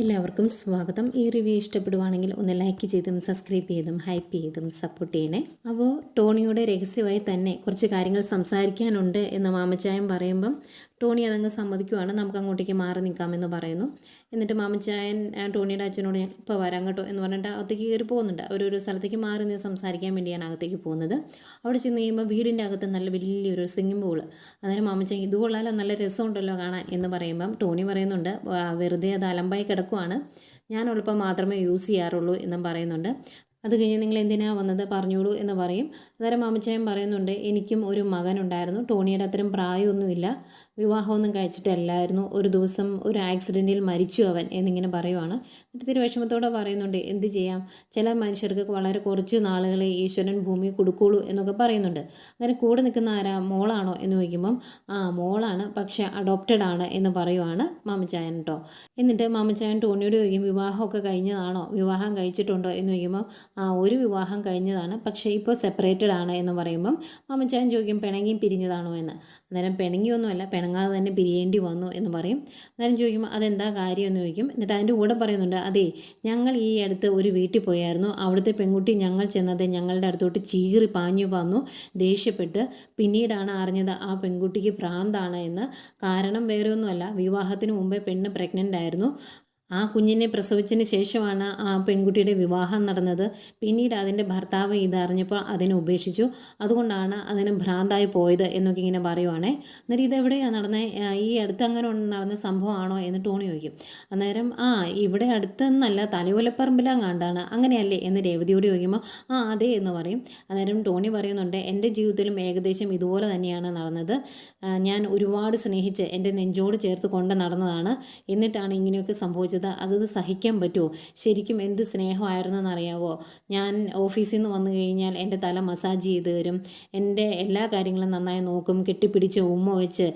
എല്ലാവർക്കും സ്വാഗതം. ഈ റിവ്യൂ ഇഷ്ടപ്പെടുവാണെങ്കിൽ ഒന്ന് ലൈക്ക് ചെയ്തും സബ്സ്ക്രൈബ് ചെയ്തും ഹൈപ്പ് ചെയ്തും സപ്പോർട്ട് ചെയ്യണേ. അപ്പോൾ ടോണിയുടെ രഹസ്യമായി തന്നെ കുറച്ച് കാര്യങ്ങൾ സംസാരിക്കാനുണ്ട് എന്ന് മാമച്ചായം പറയുമ്പം ടോണി അതങ്ങ് സമ്മതിക്കുവാണ്. നമുക്ക് അങ്ങോട്ടേക്ക് മാറി നിൽക്കാമെന്ന് പറയുന്നു. എന്നിട്ട് മാമച്ചായൻ ടോണിയുടെ അച്ഛനോട് ഞാൻ ഇപ്പോൾ വരാം കേട്ടോ എന്ന് പറഞ്ഞിട്ട് അകത്തേക്ക് കയറി പോകുന്നുണ്ട്. അവരൊരു സ്ഥലത്തേക്ക് മാറി നിന്ന് സംസാരിക്കാൻ വേണ്ടിയാണ് അകത്തേക്ക് പോകുന്നത്. അവിടെ ചെന്ന് കഴിയുമ്പോൾ വീടിന്റെ അകത്ത് നല്ല വലിയൊരു സ്വിമ്മിംഗ് പൂൾ അന്നേരം മാമച്ചായൻ ഇത് കൊള്ളാലോ നല്ല രസമുണ്ടല്ലോ കാണാൻ എന്ന് പറയുമ്പം ടോണി പറയുന്നുണ്ട് "വാ, വെറുതെ അത് അലമ്പായി കിടക്കുവാണ്. ഞാനുള്ളപ്പോൾ മാത്രമേ യൂസ് ചെയ്യാറുള്ളൂ എന്നും പറയുന്നുണ്ട്. അത് കഴിഞ്ഞ് നിങ്ങൾ എന്തിനാ വന്നത്? പറഞ്ഞോളൂ എന്ന് പറയും. അന്നേരം മാമച്ചായൻ പറയുന്നുണ്ട് എനിക്കും ഒരു മകനുണ്ടായിരുന്നു. ടോണിയുടെ അത്രയും പ്രായമൊന്നുമില്ല. വിവാഹമൊന്നും കഴിച്ചിട്ടല്ലായിരുന്നു. ഒരു ദിവസം ഒരു ആക്സിഡന്റിൽ മരിച്ചു അവൻ എന്നിങ്ങനെ പറയുവാണ്. ഇത്തിരി വിഷമത്തോടെ പറയുന്നുണ്ട് എന്ത് ചെയ്യാം? ചില മനുഷ്യർക്ക് വളരെ കുറച്ച് നാളുകളെ ഈശ്വരൻ ഭൂമി കൊടുക്കുള്ളൂ എന്നൊക്കെ പറയുന്നുണ്ട്. അന്നേരം കൂടെ നിൽക്കുന്ന ആരാ? മോളാണോ എന്ന് ചോദിക്കുമ്പം ആ മോളാണ് പക്ഷെ അഡോപ്റ്റഡ് ആണ് എന്ന് പറയുവാണ് മാമച്ചായൻ കേട്ടോ എന്നിട്ട് മാമച്ചായൻ ടോണിയോട് ചോദിക്കും വിവാഹമൊക്കെ കഴിഞ്ഞതാണോ? വിവാഹം കഴിച്ചിട്ടുണ്ടോ? എന്ന് ചോദിക്കുമ്പോൾ ഒരു വിവാഹം കഴിഞ്ഞതാണ്. പക്ഷേ ഇപ്പോൾ സെപ്പറേറ്റഡ് ആണ് എന്ന് പറയുമ്പം മാമച്ചാൻ ചോദിക്കും പിണങ്ങിയും പിരിഞ്ഞതാണോ എന്ന്? അന്നേരം പിണങ്ങിയൊന്നുമല്ല പിണങ്ങാതെ തന്നെ പിരിയേണ്ടി വന്നു എന്ന് പറയും. അന്നേരം ചോദിക്കും അതെന്താ കാര്യം? എന്ന് ചോദിക്കും. എന്നിട്ട് അതിന്റെ കൂടെ പറയുന്നുണ്ട് അതെ ഞങ്ങൾ ഈ അടുത്ത് ഒരു വീട്ടിൽ പോയായിരുന്നു. അവിടുത്തെ പെൺകുട്ടി ഞങ്ങൾ ചെന്നത് ഞങ്ങളുടെ അടുത്തോട്ട് ചീറി പാഞ്ഞു വന്നു ദേഷ്യപ്പെട്ട്. പിന്നീടാണ് അറിഞ്ഞത് ആ പെൺകുട്ടിക്ക് ഭ്രാന്താണ് എന്ന്. കാരണം വേറെ ഒന്നുമല്ല വിവാഹത്തിന് മുമ്പേ പെണ്ണ് പ്രഗ്നന്റ് ആയിരുന്നു. ആ കുഞ്ഞിനെ പ്രസവിച്ചതിന് ശേഷമാണ് ആ പെൺകുട്ടിയുടെ വിവാഹം നടന്നത്. പിന്നീട് അതിന്റെ ഭർത്താവ് ഇതറിഞ്ഞപ്പോൾ അതിനെ ഉപേക്ഷിച്ചു. അതുകൊണ്ടാണ് അതിന് ഭ്രാന്തായി പോയത് എന്നൊക്കെ ഇങ്ങനെ പറയുവാണേ. എന്നിട്ട് ഇതെവിടെയാണ് നടന്നത് ഈ അടുത്ത് അങ്ങനെ നടന്ന സംഭവമാണോ എന്ന് ടോണി ചോദിക്കും. അന്നേരം ആ ഇവിടെ അടുത്തെന്നല്ല തലയോലപ്പറമ്പിലാം കണ്ടാണ് അങ്ങനെയല്ലേ എന്ന് രേവതിയോട് ചോദിക്കുമ്പോൾ ആ അതെ എന്ന് പറയും. അന്നേരം ടോണി പറയുന്നുണ്ട് എന്റെ ജീവിതത്തിലും ഏകദേശം ഇതുപോലെ തന്നെയാണ് നടന്നത്. ഞാൻ ഒരുപാട് സ്നേഹിച്ച് എന്റെ നെഞ്ചോട് ചേർത്ത് കൊണ്ട് നടന്നതാണ്. എന്നിട്ടാണ് ഇങ്ങനെയൊക്കെ സംഭവിച്ചത്. അതത് സഹിക്കാൻ പറ്റുമോ ശരിക്കും എന്ത് സ്നേഹമായിരുന്നു എന്നറിയാവോ ഞാൻ ഓഫീസിൽ നിന്ന് വന്നു കഴിഞ്ഞാൽ എന്റെ തല മസാജ് ചെയ്ത് തരും. എന്റെ എല്ലാ കാര്യങ്ങളും നന്നായി നോക്കും. കെട്ടിപ്പിടിച്ച് ഉമ്മ വെച്ച്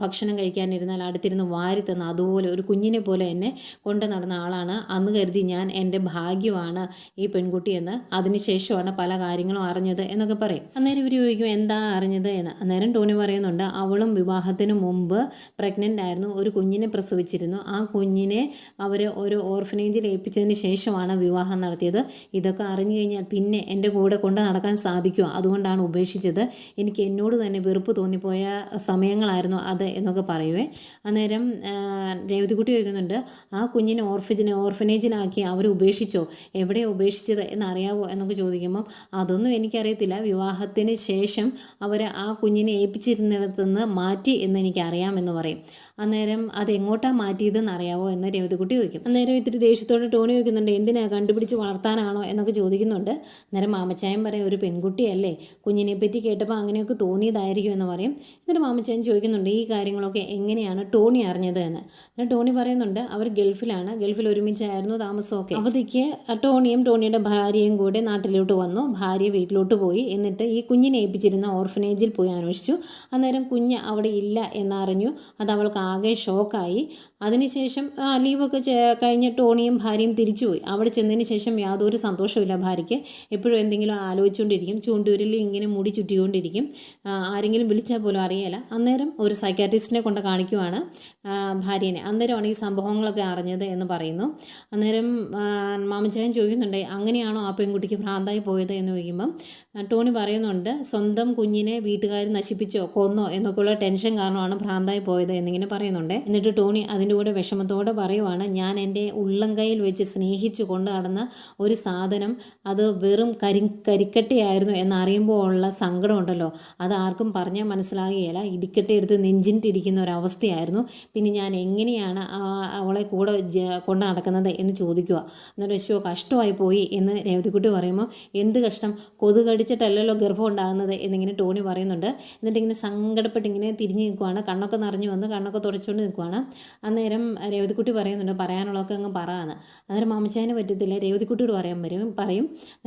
ഭക്ഷണം കഴിക്കാനിരുന്നാൽ അടുത്തിരുന്ന് വാരി തന്ന അതുപോലെ ഒരു കുഞ്ഞിനെ പോലെ എന്നെ കൊണ്ട് നടന്ന ആളാണ്. അന്ന് കരുതി ഞാൻ എന്റെ ഭാഗ്യമാണ് ഈ പെൺകുട്ടി പെൺകുട്ടിയെന്ന് അതിനുശേഷമാണ് പല കാര്യങ്ങളും അറിഞ്ഞത് എന്നൊക്കെ പറയും. അന്നേരം ഇവർ ചോദിക്കും എന്താ അറിഞ്ഞത്? എന്ന്. അന്നേരം ടോണി പറയുന്നുണ്ട് അവളും വിവാഹത്തിന് മുമ്പ് പ്രഗ്നന്റ് ആയിരുന്നു. ഒരു കുഞ്ഞിനെ പ്രസവിച്ചിരുന്നു. ആ കുഞ്ഞിനെ അവർ ഒരു ഓർഫനേജിൽ ഏൽപ്പിച്ചതിന് ശേഷമാണ് വിവാഹം നടത്തിയത്. ഇതൊക്കെ അറിഞ്ഞു കഴിഞ്ഞാൽ പിന്നെ എന്റെ കൂടെ കൊണ്ട് നടക്കാൻ സാധിക്കുമോ അതുകൊണ്ടാണ് ഉപേക്ഷിച്ചത്. എനിക്ക് എന്നോട് തന്നെ വെറുപ്പ് തോന്നിപ്പോയ സമയങ്ങളായിരുന്നു അത് എന്നൊക്കെ പറയുവേ. അന്നേരം രേവതികുട്ടി ചോദിക്കുന്നുണ്ട് ആ കുഞ്ഞിനെ ഓർഫിജിനെ ഓർഫനേജിലാക്കി അവർ ഉപേക്ഷിച്ചോ? എവിടെ ഉപേക്ഷിച്ചത് എന്നറിയാവോ? എന്നൊക്കെ ചോദിക്കുമ്പം അതൊന്നും എനിക്കറിയത്തില്ല. വിവാഹത്തിന് ശേഷം അവർ ആ കുഞ്ഞിനെ ഏൽപ്പിച്ചിരുന്നിടത്തുനിന്ന് മാറ്റി എന്ന് എനിക്കറിയാമെന്ന് പറയും. അന്നേരം അത് എങ്ങോട്ടാണ് മാറ്റിയതെന്ന് അറിയാവോ എന്ന് രേവതിക്കുട്ടി ചോദിക്കും. അന്നേരം ഇത്തിരി ദേഷ്യത്തോടെ ടോണി ചോദിക്കുന്നുണ്ട് എന്തിനാ കണ്ടുപിടിച്ച് വളർത്താനാണോ? എന്നൊക്കെ ചോദിക്കുന്നുണ്ട്. അന്നേരം മാമച്ചായം പറയും ഒരു പെൺകുട്ടിയല്ലേ കുഞ്ഞിനെ പറ്റി കേട്ടപ്പോൾ അങ്ങനെയൊക്കെ തോന്നിയതായിരിക്കും എന്ന് പറയും. എന്നിട്ട് മാമച്ചായൻ ചോദിക്കുന്നുണ്ട് ഈ കാര്യങ്ങളൊക്കെ എങ്ങനെയാണ് ടോണി അറിഞ്ഞത് എന്ന്? എന്നിട്ട് ടോണി പറയുന്നുണ്ട് അവർ ഗൾഫിലാണ് ഗൾഫിൽ ഒരുമിച്ചായിരുന്നു താമസമൊക്കെ. അവധിക്ക് ടോണിയും ടോണിയുടെ ഭാര്യയും കൂടെ നാട്ടിലോട്ട് വന്നു. ഭാര്യ വീട്ടിലോട്ട് പോയി. എന്നിട്ട് ഈ കുഞ്ഞിനെ ഏൽപ്പിച്ചിരുന്ന ഓർഫനേജിൽ പോയി അന്വേഷിച്ചു. അന്നേരം കുഞ്ഞ് അവിടെ ഇല്ല എന്നറിഞ്ഞു. അത് അവൾക്ക് ആകെ ഷോക്കായി. അതിനുശേഷം ആ ലീവൊക്കെ കഴിഞ്ഞ് ടോണിയും ഭാര്യയും തിരിച്ചുപോയി. അവിടെ ചെന്നതിന് ശേഷം യാതൊരു സന്തോഷമില്ല ഭാര്യയ്ക്ക്. എപ്പോഴും എന്തെങ്കിലും ആലോചിച്ചുകൊണ്ടിരിക്കും. ചൂണ്ടൂരിൽ ഇങ്ങനെ മുടി ചുറ്റിക്കൊണ്ടിരിക്കും. ആരെങ്കിലും വിളിച്ചാൽ പോലും അറിയില്ല അന്നേരം ഒരു സൈക്കാട്രിസ്റ്റിനെ കൊണ്ട് കാണിക്കുവാണ് ഭാര്യനെ. അന്നേരമാണ് ഈ സംഭവങ്ങളൊക്കെ അറിഞ്ഞത് എന്ന് പറയുന്നു. അന്നേരം മാമച്ചായൻ ചോദിക്കുന്നുണ്ട് അങ്ങനെയാണോ ആ പെൺകുട്ടിക്ക് ഭ്രാന്തായി പോയത്? എന്ന് ചോദിക്കുമ്പം ടോണി പറയുന്നുണ്ട് സ്വന്തം കുഞ്ഞിനെ വീട്ടുകാർ നശിപ്പിച്ചോ കൊന്നോ എന്നൊക്കെയുള്ള ടെൻഷൻ കാരണമാണ് ഭ്രാന്തായി പോയത് എന്നിങ്ങനെ പറയുന്നുണ്ട്. എന്നിട്ട് ടോണി അതിന്റെ കൂടെ വിഷമത്തോടെ പറയുവാണ് ഞാൻ എന്റെ ഉള്ളംകൈയിൽ വെച്ച് സ്നേഹിച്ചു കൊണ്ട് നടന്ന ഒരു സാധനം അത് വെറും കരി കരിക്കട്ടയായിരുന്നു എന്നറിയുമ്പോൾ ഉള്ള സങ്കടം ഉണ്ടല്ലോ. അത് ആർക്കും പറഞ്ഞാൽ മനസ്സിലാകുകയില്ല. ഇടിക്കട്ട എടുത്ത് നെഞ്ചിട്ടിരിക്കുന്ന ഒരവസ്ഥയായിരുന്നു പിന്നെ ഞാൻ എങ്ങനെയാണ് അവളെ കൂടെ കൊണ്ട് നടക്കുന്നത് എന്ന് ചോദിക്കുക. എന്നിട്ട് ശോ കഷ്ടമായി പോയി എന്ന് രേവതിക്കുട്ടി പറയുമ്പോൾ എന്ത് കഷ്ടം? കൊതുക് കടിച്ചിട്ടല്ലല്ലോ ഗർഭം ഉണ്ടാകുന്നത് എന്നിങ്ങനെ ടോണി പറയുന്നുണ്ട്. എന്നിട്ട് ഇങ്ങനെ സങ്കടപ്പെട്ട് ഇങ്ങനെ തിരിഞ്ഞ് നിൽക്കുവാണ്. കണ്ണൊക്കെ നിറഞ്ഞു വന്ന് കണ്ണൊക്കെ തുടച്ചുകൊണ്ട് നിൽക്കുവാണ്. അന്നേരം രേവതിക്കുട്ടി പറയുന്നുണ്ട് പറയാനുള്ളതൊക്കെ അങ്ങ് പറയാന്ന് അന്നേരം മാമിച്ചായന് പറ്റത്തില്ല രേവതിക്കുട്ടിയോട് പറയാൻ വരും പറയും.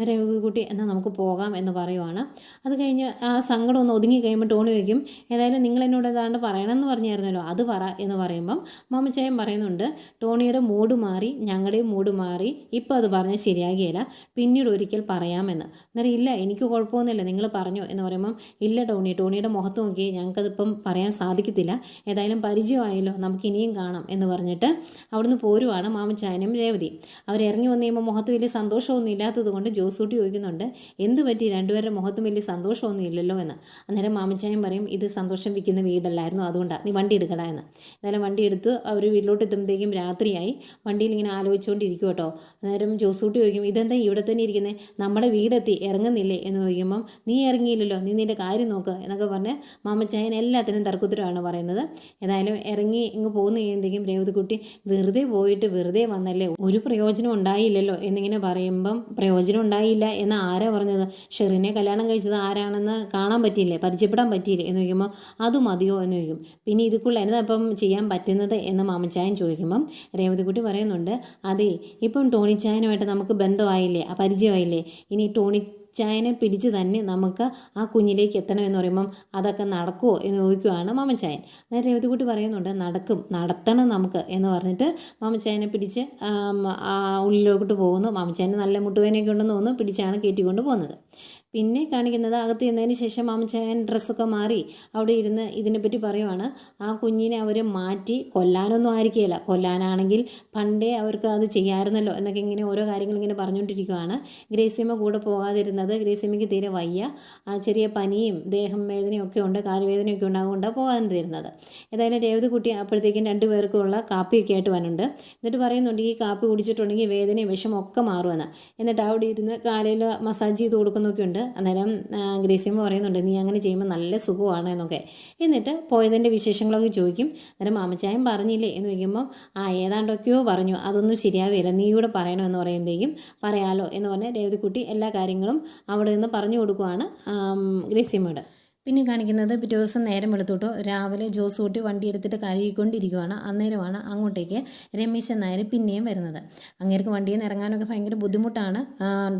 രേവതിക്കുട്ടി എന്നാൽ നമുക്ക് പോകാം എന്ന് പറയുവാണ്. അത് കഴിഞ്ഞ് ആ സങ്കടം ഒന്ന് ഒതുങ്ങി കഴിയുമ്പോൾ ടോണി വയ്ക്കും ഏതായാലും നിങ്ങൾ എന്നോട് ഏതാണ്ട് പറയണമെന്ന് പറഞ്ഞായിരുന്നല്ലോ അത് പറ എന്ന് പറയുമ്പം മാമച്ചായൻ പറയുന്നുണ്ട് ടോണിയുടെ മൂഡ് മാറി ഞങ്ങളുടെയും മൂഡ് മാറി ഇപ്പോൾ അത് പറഞ്ഞാൽ ശരിയാകിയല്ല പിന്നീട് ഒരിക്കൽ പറയാമെന്ന്. അന്നേരം ഇല്ല എനിക്ക് കുഴപ്പമൊന്നുമില്ല നിങ്ങൾ പറഞ്ഞു എന്ന് പറയുമ്പം ഇല്ല ടോണി ടോണിയുടെ മുഖത്ത് നോക്കി ഞങ്ങൾക്കതിപ്പം പറയാൻ സാധിക്കത്തില്ല. ഏതായാലും പരിചയമായല്ലോ നമുക്ക് ഇനിയും കാണാം. കാണാം എന്ന് പറഞ്ഞിട്ട് അവിടുന്ന് പോരുവാണ് മാമച്ചായനും രേവതി അവരിറങ്ങി വന്നു കഴിയുമ്പോൾ മുഖത്ത് വലിയ സന്തോഷമൊന്നും ഇല്ലാത്തത് കൊണ്ട് ജോസൂട്ടി ചോദിക്കുന്നുണ്ട് എന്ത് പറ്റി? രണ്ടുപേരുടെ മുഖത്തും വലിയ സന്തോഷമൊന്നും ഇല്ലല്ലോ എന്ന്. അന്നേരം മാമച്ചായൻ പറയും ഇത് സന്തോഷം വിൽക്കുന്ന വീടല്ലായിരുന്നു അതുകൊണ്ടാണ് നീ വണ്ടി എടുക്കടാ എന്ന്. എന്നാലും വണ്ടി എടുത്ത് അവർ വീട്ടിലോട്ട് എത്തുമ്പോഴത്തേക്കും രാത്രിയായി. വണ്ടിയിൽ ഇങ്ങനെ ആലോചിച്ചുകൊണ്ടിരിക്കും കേട്ടോ അന്നേരം ജോസൂട്ടി ചോദിക്കും ഇതെന്താ ഇവിടെ തന്നെ ഇരിക്കുന്നത് നമ്മുടെ വീടെത്തി ഇറങ്ങുന്നില്ലേ? എന്ന് ചോദിക്കുമ്പം നീ ഇറങ്ങിയില്ലല്ലോ. നീ നിന്റെ കാര്യം നോക്ക്. എന്നൊക്കെ പറഞ്ഞ് മാമച്ചായൻ എല്ലാത്തിനും തർക്കുത്തരമാണ് പറയുന്നത്. ഏതായാലും ഇറങ്ങി ഇങ്ങ് പോകുന്ന കഴിയുമ്പോഴത്തേക്കും രേവതിക്കുട്ടി വെറുതെ പോയിട്ട് വെറുതെ വന്നല്ലേ? ഒരു പ്രയോജനം ഉണ്ടായില്ലല്ലോ? എന്നിങ്ങനെ പറയുമ്പം പ്രയോജനം ഉണ്ടായില്ല എന്ന് ആരാ പറഞ്ഞത്? ഷെറിനെ കല്യാണം കഴിച്ചത് ആരാണെന്ന് കാണാൻ പറ്റിയില്ലേ? പരിചയപ്പെടാൻ പറ്റിയില്ലേ? എന്ന് ചോദിക്കുമ്പോൾ അത് മതിയോ? എന്ന് ചോദിക്കും. പിന്നെ ഇതുക്കുള്ള എന്നതാ ഇപ്പം ചെയ്യാൻ പറ്റുന്നത് എന്ന് മാമച്ചായൻ ചോദിക്കുമ്പം രേവതിക്കുട്ടി പറയുന്നുണ്ട് അതെ ഇപ്പം ടോണിച്ചായനുമായിട്ട് നമുക്ക് ബന്ധമായില്ലേ? പരിചയമായില്ലേ? ഇനി ടോണി ചായനെ പിടിച്ച് തന്നെ നമുക്ക് ആ കുഞ്ഞിലേക്ക് എത്തണം എന്ന് പറയുമ്പം അതൊക്കെ നടക്കുമോ എന്ന് ചോദിക്കുവാണ് മാമച്ചായൻ. അതായത് രേവതിക്കുട്ടി പറയുന്നുണ്ട് നടക്കും നടത്തണം നമുക്ക് എന്ന് പറഞ്ഞിട്ട് മാമച്ചായനെ പിടിച്ച് ആ ഉള്ളിലോട്ട് പോകുന്നു. മാമച്ചായന് നല്ല മുട്ടുവേനയൊക്കെ ഉണ്ടെന്ന് തോന്നുന്നു പിടിച്ചാണ് കയറ്റിക്കൊണ്ട് പോകുന്നത്. പിന്നെ കാണിക്കുന്നത് അകത്ത് ചെന്നതിന് ശേഷം മാമച്ചായൻ ഡ്രസ്സൊക്കെ മാറി അവിടെ ഇരുന്ന് ഇതിനെപ്പറ്റി പറയുവാണ്. ആ കുഞ്ഞിനെ അവർ മാറ്റി കൊല്ലാനൊന്നും ആയിരിക്കുകയില്ല. കൊല്ലാനാണെങ്കിൽ പണ്ടേ അവർക്ക് അത് ചെയ്യാമായിരുന്നല്ലോ എന്നൊക്കെ ഇങ്ങനെ ഓരോ കാര്യങ്ങൾ ഇങ്ങനെ പറഞ്ഞുകൊണ്ടിരിക്കുവാണ്. ഗ്രേസിയമ്മ കൂടെ പോകാതിരുന്നത് ഗ്രേസിയമ്മയ്ക്ക് തീരെ വയ്യ. ആ ചെറിയ പനിയും ദേഹം വേദനയും ഒക്കെ ഉണ്ട് കാലുവേദനയൊക്കെ ഉണ്ടാകൊണ്ട് പോകാതിരുന്നത്. ഏതായാലും രേവതി കുട്ടി അപ്പോഴത്തേക്കും രണ്ടുപേർക്കുള്ള കാപ്പിയൊക്കെ ആയിട്ട് വന്നുണ്ട് എന്നിട്ട് പറയുന്നുണ്ട് ഈ കാപ്പി കുടിച്ചിട്ടുണ്ടെങ്കിൽ വേദനയും വിഷമൊക്കെ മാറുമെന്ന്. എന്നിട്ട് അവിടെ ഇരുന്ന് കാലയിൽ മസാജ് ചെയ്ത് കൊടുക്കുന്നൊക്കെ ഉണ്ട്. അന്നേരം ഗ്രേസിയമ്മ പറയുന്നുണ്ട് നീ അങ്ങനെ ചെയ്യുമ്പോൾ നല്ല സുഖമാണ് എന്നൊക്കെ. എന്നിട്ട് പോയതിന്റെ വിശേഷങ്ങളൊക്കെ ചോദിക്കും. അന്നേരം മാമച്ചായം പറഞ്ഞില്ലേ എന്ന് ചോദിക്കുമ്പോൾ ആ ഏതാണ്ടൊക്കെയോ പറഞ്ഞു. അതൊന്നും ശരിയാവില്ല. നീ കൂടെ പറയണമെന്ന് പറയുമ്പോഴേക്കും പറയാലോ എന്ന് പറഞ്ഞ് രേവതിക്കുട്ടി എല്ലാ കാര്യങ്ങളും അവിടെ നിന്ന് പറഞ്ഞു കൊടുക്കുവാണ് ഗ്രേസിയമ്മയോട്. പിന്നെ കാണിക്കുന്നത് പിറ്റേ ദിവസം നേരം വെളുത്തോട്ടോ രാവിലെ ജോസ് കൂട്ടി വണ്ടി എടുത്തിട്ട് കഴുകിക്കൊണ്ടിരിക്കുവാണ് അന്നേരമാണ് അങ്ങോട്ടേക്ക് രമേശൻ നായർ പിന്നെയും വരുന്നത്. അങ്ങേർക്ക് വണ്ടിയിൽ നിന്ന് ഇറങ്ങാനൊക്കെ ഭയങ്കര ബുദ്ധിമുട്ടാണ്.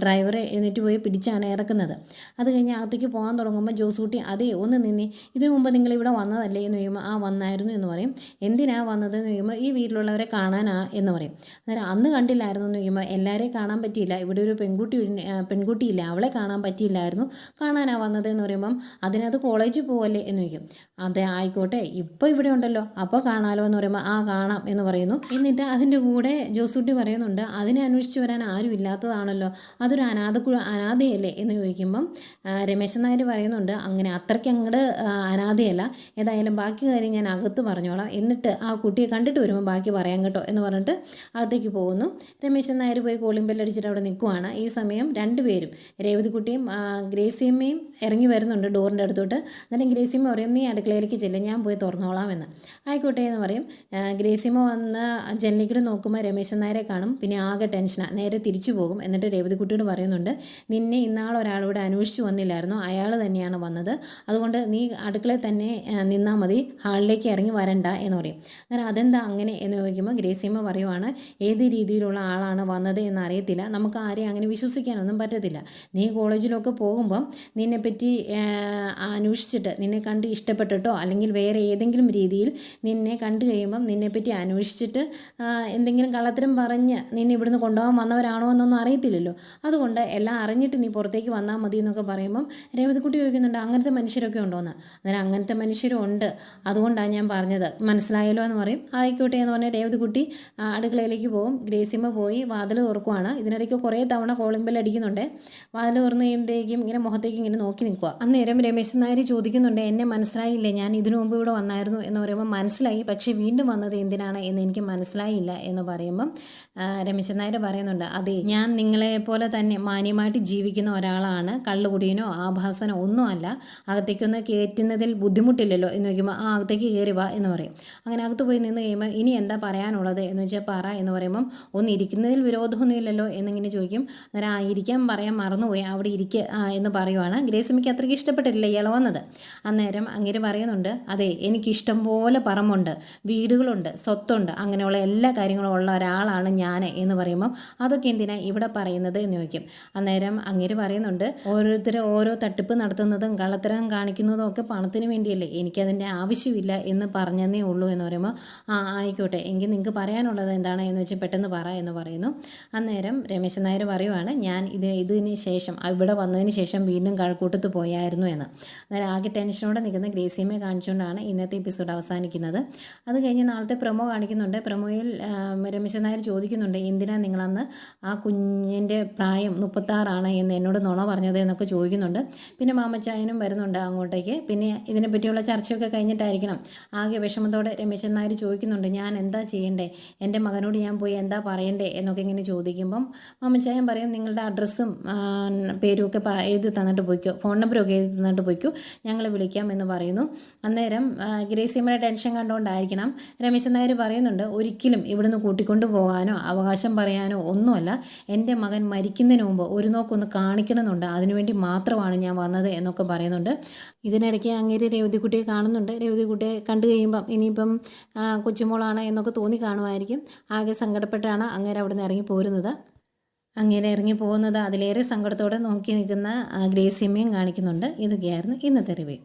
ഡ്രൈവർ എഴുന്നേറ്റ് പോയി പിടിച്ചാണ് ഇറക്കുന്നത്. അത് കഴിഞ്ഞ് അകത്തേക്ക് പോകാൻ തുടങ്ങുമ്പോൾ ജോസ് കൂട്ടി അതേ ഒന്ന് നിന്നി. ഇതിനു മുമ്പ് നിങ്ങൾ ഇവിടെ വന്നതല്ലേ? എന്ന് ചോദിക്കുമ്പോൾ ആ വന്നായിരുന്നു എന്ന് പറയും. എന്തിനാ വന്നത് എന്ന് ചോദിക്കുമ്പോൾ ഈ വീട്ടിലുള്ളവരെ കാണാനാ എന്ന് പറയും. അന്നേരം അന്ന് കണ്ടില്ലായിരുന്നു എന്ന് ചോദിക്കുമ്പോൾ എല്ലാവരെയും കാണാൻ പറ്റിയില്ല. ഇവിടെ ഒരു പെൺകുട്ടി പെൺകുട്ടിയില്ല. അവളെ കാണാൻ പറ്റിയില്ലായിരുന്നു. കാണാനാ വന്നത് എന്ന് പറയുമ്പം അതിനകത്ത് കോളേജിൽ പോവല്ലേ എന്ന് ചോദിക്കും. അതെ ആയിക്കോട്ടെ ഇപ്പോൾ ഇവിടെ ഉണ്ടല്ലോ. അപ്പോൾ കാണാലോ എന്ന് പറയുമ്പോൾ ആ കാണാം എന്ന് പറയുന്നു. എന്നിട്ട് അതിന്റെ കൂടെ ജോസൂട്ടി പറയുന്നുണ്ട് അതിനെ അന്വേഷിച്ച് വരാൻ ആരും ഇല്ലാത്തതാണല്ലോ. അതൊരു അനാഥ അനാഥയല്ലേ എന്ന് ചോദിക്കുമ്പം രമേശൻ നായർ പറയുന്നുണ്ട് അങ്ങനെ അത്രയ്ക്ക് അങ്ങോട്ട് അനാഥയല്ല. ഏതായാലും ബാക്കി കാര്യം ഞാൻ അകത്ത് പറഞ്ഞോളാം. എന്നിട്ട് ആ കുട്ടിയെ കണ്ടിട്ട് വരുമ്പോൾ ബാക്കി പറയാം കേട്ടോ എന്ന് പറഞ്ഞിട്ട് അകത്തേക്ക് പോകുന്നു. രമേശൻ നായർ പോയി ബെല്ലടിച്ചിട്ട് അവിടെ നിൽക്കുവാണ്. ഈ സമയം രണ്ടുപേരും രേവതി കുട്ടിയും ഗ്രേസിയമ്മയും ഇറങ്ങി വരുന്നുണ്ട് ഡോറിന്റെ അടുത്തോട്ട്. എന്നിട്ട് ഗ്രേസിമ്മ പറയും നീ അടുക്കളയിലേക്ക് ചെല്ലും ഞാൻ പോയി തുറന്നോളാം എന്ന് ആയിക്കോട്ടെ എന്ന് പറയും. ഗ്രേസിമ്മ വന്ന് ജനലിക്കൂടെ നോക്കുമ്പോൾ രമേശൻ നായരെ കാണും. പിന്നെ ആകെ ടെൻഷനാണ് നേരെ തിരിച്ചു പോകും. എന്നിട്ട് രേവതിക്കുട്ടിയോട് പറയുന്നുണ്ട് നിന്നെ ഇന്നാൾ ഒരാളോട് അന്വേഷിച്ച് വന്നില്ലായിരുന്നു? അയാൾ തന്നെയാണ് വന്നത്. അതുകൊണ്ട് നീ അടുക്കളയിൽ തന്നെ നിന്നാൽ മതി. ഹാളിലേക്ക് ഇറങ്ങി വരണ്ട എന്ന് പറയും. അന്നേരം അതെന്താ അങ്ങനെ എന്ന് ചോദിക്കുമ്പോൾ ഗ്രേസിയമ്മ പറയുവാണ് ഏത് രീതിയിലുള്ള ആളാണ് വന്നത് എന്നറിയത്തില്ല നമുക്ക് ആരെയും അങ്ങനെ വിശ്വസിക്കാനൊന്നും പറ്റത്തില്ല. നീ കോളേജിലൊക്കെ പോകുമ്പം നിന്നെപ്പറ്റി അന്വേഷിച്ചിട്ട് നിന്നെ കണ്ട് ഇഷ്ടപ്പെട്ടിട്ടോ? അല്ലെങ്കിൽ വേറെ ഏതെങ്കിലും രീതിയിൽ നിന്നെ കണ്ടു കഴിയുമ്പം നിന്നെപ്പറ്റി അന്വേഷിച്ചിട്ട് എന്തെങ്കിലും കള്ളത്തരം പറഞ്ഞ് നിന്നെ ഇവിടുന്ന് കൊണ്ടുപോകാൻ വന്നവരാണോ എന്നൊന്നും അറിയത്തില്ലല്ലോ. അതുകൊണ്ട് എല്ലാം അറിഞ്ഞിട്ട് നീ പുറത്തേക്ക് വന്നാൽ മതി എന്നൊക്കെ പറയുമ്പം രേവതിക്കുട്ടി ചോദിക്കുന്നുണ്ട് അങ്ങനത്തെ മനുഷ്യരൊക്കെ ഉണ്ടോയെന്ന് അന്നേരം അങ്ങനത്തെ മനുഷ്യരും ഉണ്ട്. അതുകൊണ്ടാണ് ഞാൻ പറഞ്ഞത്. മനസ്സിലായല്ലോ എന്ന് പറയും. ആയിക്കോട്ടെ എന്ന് പറഞ്ഞാൽ രേവതിക്കുട്ടി അടുക്കളയിലേക്ക് പോകും. ഗ്രേസിമ്മ പോയി വാതിൽ തുറക്കുവാണ്. ഇതിനിടയ്ക്ക് കുറേ തവണ കോളിംഗ് അടിക്കുന്നുണ്ട്. വാതിൽ തുറന്ന് കഴിയുമ്പോഴത്തേക്കും ഇങ്ങനെ മുഖത്തേക്ക് ഇങ്ങനെ നോക്കി നിൽക്കുക അന്നേരം നായർ ചോദിക്കുന്നുണ്ട് എന്നെ മനസ്സിലായില്ലേ? ഞാൻ ഇതിനു മുമ്പ് ഇവിടെ വന്നായിരുന്നു എന്ന് പറയുമ്പോൾ മനസ്സിലായി പക്ഷേ വീണ്ടും വന്നത് എന്തിനാണ് എന്ന് എനിക്ക് മനസ്സിലായില്ല എന്ന് പറയുമ്പം രമേശൻ നായർ പറയുന്നുണ്ട് അതെ ഞാൻ നിങ്ങളെ പോലെ തന്നെ മാന്യമായിട്ട് ജീവിക്കുന്ന ഒരാളാണ്. കള്ളുകുടിയനോ ആഭാസനോ ഒന്നുമല്ല. അകത്തേക്കൊന്ന് കയറ്റുന്നതിൽ ബുദ്ധിമുട്ടില്ലല്ലോ എന്ന് ചോദിക്കുമ്പോൾ ആ അകത്തേക്ക് കയറി വാ എന്ന് പറയും. അങ്ങനെ അകത്ത് പോയി നിന്ന് കഴിയുമ്പോൾ ഇനി എന്താ പറയാനുള്ളത്? എന്ന് വെച്ചാൽ പറ എന്ന് പറയുമ്പം ഒന്ന് ഇരിക്കുന്നതിൽ വിരോധമൊന്നുമില്ലല്ലോ എന്നിങ്ങനെ ചോദിക്കും. അന്നേരം ആ ഇരിക്കാൻ പറയാൻ മറന്നുപോയി. അവിടെ ഇരിക്കുക എന്ന് പറയുവാണ്. ഗ്രേസിമിക്ക് അത്രയ്ക്ക് ഇഷ്ടപ്പെട്ടിട്ടില്ല ഇയാൾ വന്നത്. അന്നേരം അങ്ങനെ പറയുന്നുണ്ട് അതെ എനിക്കിഷ്ടം പോലെ പറമ്പുണ്ട് വീടുകളുണ്ട് സ്വത്തുണ്ട് അങ്ങനെയുള്ള എല്ലാ കാര്യങ്ങളും ഉള്ള ഒരാളാണ് ഞാൻ എന്ന് പറയുമ്പം അതൊക്കെ എന്തിനാ ഇവിടെ പറയുന്നത്? എന്ന് ചോദിക്കും. അന്നേരം അങ്ങേര് പറയുന്നുണ്ട് ഓരോരുത്തരും ഓരോ തട്ടിപ്പ് നടത്തുന്നതും കള്ളത്തരം കാണിക്കുന്നതും ഒക്കെ പണത്തിന് വേണ്ടിയല്ലേ എനിക്കതിന്റെ ആവശ്യമില്ല എന്ന് പറഞ്ഞതേ ഉള്ളൂ എന്ന് പറയുമ്പോൾ ആ ആയിക്കോട്ടെ എങ്കിൽ നിങ്ങൾക്ക് പറയാനുള്ളത് എന്താണ്? എന്ന് വെച്ചാൽ പെട്ടെന്ന് പറ എന്ന് പറയുന്നു. അന്നേരം രമേശൻ നായർ പറയുവാണ് ഞാൻ ഇത് ഇതിന് ശേഷം ഇവിടെ വന്നതിന് ശേഷം വീണ്ടും കഴക്കൂട്ടത്ത് പോയായിരുന്നു എന്ന്. അന്നേരം ആകെ ടെൻഷനോടെ നിൽക്കുന്ന ഗ്രേസിയമ്മയെ കാണിച്ചുകൊണ്ടാണ് ഇന്നത്തെ എപ്പിസോഡ് അവസാനിക്കുന്നത്. അത് കഴിഞ്ഞ് നാളത്തെ പ്രൊമോ കാണിക്കുന്നുണ്ട്. പ്രൊമോയിൽ രമേശൻ നായർ ചോദിക്കുന്നുണ്ട് എന്തിനാണ് നിങ്ങളന്ന് ആ കുഞ്ഞിന്റെ പ്രായം മുപ്പത്താറാണ് എന്ന് എന്നോട് നുണ പറഞ്ഞത്? എന്നൊക്കെ ചോദിക്കുന്നുണ്ട്. പിന്നെ മാമച്ചായനും വരുന്നുണ്ട് അങ്ങോട്ടേക്ക്. പിന്നെ ഇതിനെപ്പറ്റിയുള്ള ചർച്ചയൊക്കെ കഴിഞ്ഞിട്ടായിരിക്കണം. ആകെ വിഷമത്തോടെ രമേശൻ നായർ ചോദിക്കുന്നുണ്ട് ഞാൻ എന്താ ചെയ്യേണ്ടേ? എന്റെ മകനോട് ഞാൻ പോയി എന്താ പറയണ്ടേ? എന്നൊക്കെ ഇങ്ങനെ ചോദിക്കുമ്പം മാമച്ചായൻ പറയും നിങ്ങളുടെ അഡ്രസ്സും പേരും ഒക്കെ എഴുതി തന്നിട്ട് പോയിക്കോ. ഫോൺ നമ്പറും ഒക്കെ എഴുതി തന്നിട്ട് പോയിക്കോ. ഞങ്ങൾ വിളിക്കാം എന്ന് പറയുന്നു. അന്നേരം ഗ്രേസിയമ്മയുടെ ടെൻഷൻ കണ്ടുകൊണ്ടായിരിക്കണം രമേശൻ നായർ പറയുന്നുണ്ട് ഒരിക്കലും ഇവിടുന്ന് കൂട്ടിക്കൊണ്ടു പോകാനോ അവകാശം പറയാനോ ഒന്നുമല്ല. എന്റെ മകൻ മരിക്കുന്നതിന് മുമ്പ് ഒരു നോക്കൊന്ന് കാണിക്കണമെന്നുണ്ട്. അതിനുവേണ്ടി മാത്രമാണ് ഞാൻ വന്നത് എന്നൊക്കെ പറയുന്നുണ്ട്. ഇതിനിടയ്ക്ക് അങ്ങേര് രേവതിക്കുട്ടിയെ കാണുന്നുണ്ട്. രേവതിക്കുട്ടിയെ കണ്ടു കഴിയുമ്പം ഇനിയിപ്പം കൊച്ചുമോളാണ് എന്നൊക്കെ തോന്നി കാണുമായിരിക്കും. ആകെ സങ്കടപ്പെട്ടാണ് അങ്ങേര് അവിടെ ഇറങ്ങി പോരുന്നത്. അങ്ങനെ ഇറങ്ങി പോകുന്നത് അതിലേറെ സങ്കടത്തോടെ നോക്കി നിൽക്കുന്ന ഗ്രേസിയമ്മയും കാണിക്കുന്നുണ്ട്. ഇതൊക്കെയായിരുന്നു ഇന്നത്തെ റിവ്യൂ.